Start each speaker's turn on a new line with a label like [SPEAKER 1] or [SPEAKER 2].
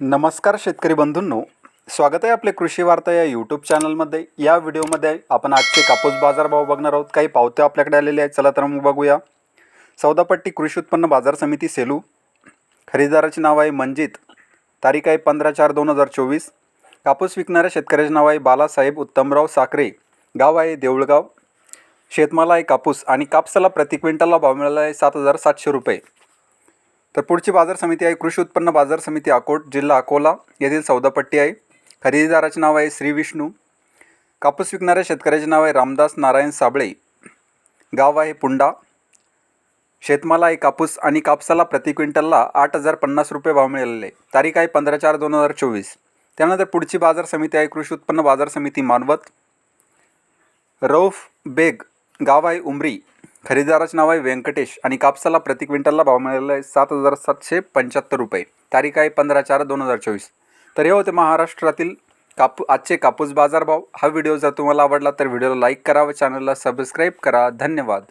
[SPEAKER 1] नमस्कार शेतकरी बंधूंनो. स्वागत आहे आपले कृषी वार्ता या यूट्यूब चॅनलमध्ये या व्हिडिओमध्ये आपण आजचे कापूस बाजारभाव बघणार आहोत. काही पावत्या आपल्याकडे आलेल्या आहेत. चला तर मग बघूया. सौदापट्टी कृषी उत्पन्न बाजार समिती सेलू. खरेदीदाराचे नाव आहे मंजित. तारीख आहे पंधरा चार दोन हजार चोवीस. कापूस विकणाऱ्या शेतकऱ्याचे नाव आहे बालासाहेब उत्तमराव साखरे. गाव आहे देऊळगाव. शेतमाल आहे कापूस आणि कापसाला प्रति क्विंटलला भाव मिळाला आहे सात हजार सातशे रुपये. तर पुढची बाजार समिती आहे कृषी उत्पन्न बाजार समिती अकोट जिल्हा अकोला येथील सौदापट्टी आहे. खरेदीदाराचे नाव आहे श्री विष्णू. कापूस विकणाऱ्या शेतकऱ्याचे नाव आहे रामदास नारायण साबळे. गाव आहे पुंडा. शेतमाल आहे कापूस आणि कापसाला प्रति क्विंटलला आठ हजार पन्नास रुपये भाव मिळालेले. तारीख आहे पंधरा चार दोन हजार चोवीस. त्यानंतर पुढची बाजार समिती आहे कृषी उत्पन्न बाजार समिती मानवत. रौफ बेग गाव आहे उमरी. खरेदीदाराचे नाव आहे व्यंकटेश आणि कापसाला प्रति क्विंटलला भाव मिळालेला आहे सात हजार सातशे पंच्याहत्तर रुपये. तारीख आहे पंधरा चार दोन हजार चोवीस. तर हे होते महाराष्ट्रातील कापू आजचे कापूस बाजारभाव हा व्हिडिओ जर तुम्हाला आवडला तर व्हिडिओला लाईक करा व चॅनलला सबस्क्राईब करा. धन्यवाद.